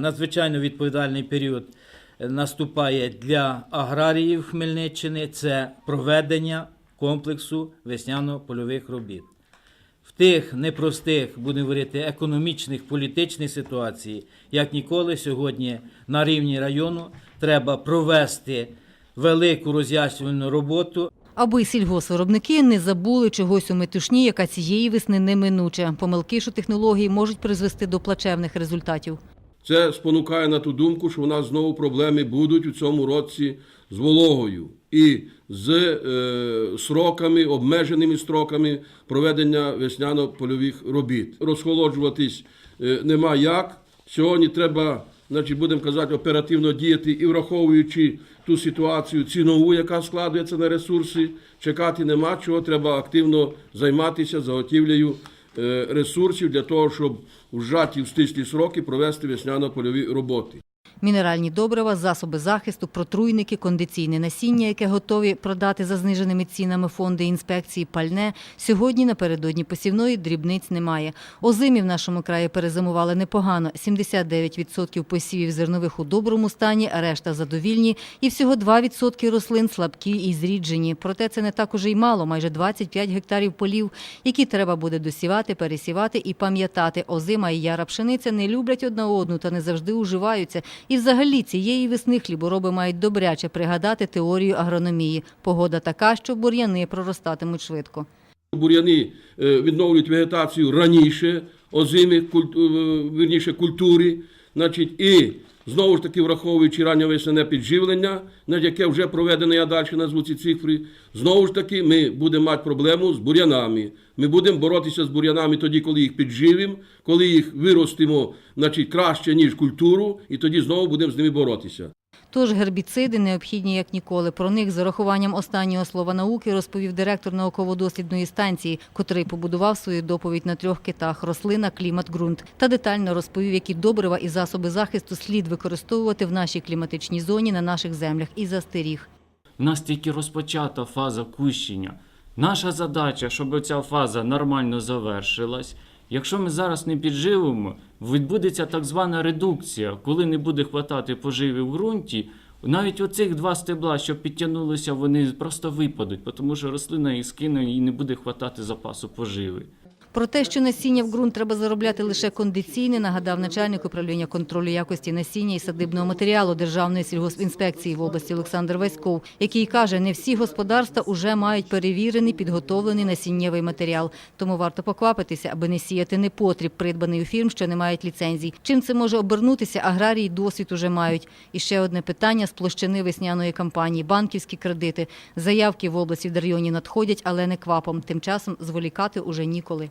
Надзвичайно відповідальний період е, наступає для аграріїв Хмельниччини. Це проведення комплексу весняно-польових робіт. В тих непростих, будемо говорити, економічних, політичних ситуацій, як ніколи сьогодні на рівні району треба провести велику роз'яснювальну роботу Аби сільгосвиробники не забули чогось у метушні, яка цієї весни неминуче. Помилки, що технології можуть призвести до плачевних результатів. Це спонукає на ту думку, що у нас знову проблеми будуть у цьому році з вологою і з е, сроками, обмеженими строками проведення весняно-польових робіт. Розхолоджуватись е, нема як. Сьогодні треба, значить, будемо казати, оперативно діяти і враховуючи ту ситуацію цінову, яка складується на ресурси, чекати нема чого. Треба активно займатися заготівлею ресурсів для того, щоб вжаті в стислі сроки провести весняно-польові роботи. Мінеральні добрива, засоби захисту, протруйники, кондиційне насіння, яке готові продати за зниженими цінами фонди інспекції пальне. Сьогодні напередодні посівної дрібниць немає. Озимі в нашому краї перезимували непогано. 79% посівів зернових у доброму стані, а решта задовільні. І всього 2% рослин слабкі і зріджені. Проте це не так уже й мало, майже 25 гектарів полів, які треба буде досівати, пересівати і пам'ятати. Озима і яра пшениця не люблять одна одну та не завжди уживаються. І взагалі цієї весни хлібороби мають добряче пригадати теорію агрономії. Погода така, що бур'яни проростатимуть швидко. Бур'яни е, відновлюють вегетацію раніше, озими, е, вірніше, культури, значить, і знову ж таки враховуючи раннє весняне підживлення, на яке вже проведено, я далі назву ці цифри, знову ж таки ми будемо мати проблему з бур'янами. Ми будемо боротися з бур'янами тоді, коли їх підживимо, коли їх виростимо значить, краще, ніж культуру, і тоді знову будемо з ними боротися. Тож гербіциди необхідні як ніколи. Про них з урахуванням останнього слова науки розповів директор науково-дослідної станції, котрий побудував свою доповідь на трьох китах рослина, клімат, ґрунт. Та детально розповів, які добрива і засоби захисту слід використовувати в нашій кліматичній зоні на наших землях і застеріг. У нас тільки розпочата фаза кущення. Наша задача, щоб ця фаза нормально завершилась. Якщо ми зараз не підживимо, відбудеться так звана редукція, коли не буде хватати поживів в ґрунті. Навіть оцих два стебла, що підтягнулися, вони просто випадуть, тому що рослина їх скине і не буде хватати запасу поживи. Про те, що насіння в ґрунт треба заробляти лише кондиційне, нагадав начальник управління контролю якості насіння і садибного матеріалу Державної сільгоспінспекції в області Олександр Васьков, який каже, не всі господарства уже мають перевірений підготовлений насіннєвий матеріал. Тому варто поквапитися, аби не сіяти непотріб, придбаний у фірм, що не мають ліцензій. Чим це може обернутися, аграрії досвід уже мають. І ще одне питання з площини весняної кампанії – банківські кредити. Заявки в області в Дарйоні надходять, але не квапом. Тим часом зволікати уже ніколи.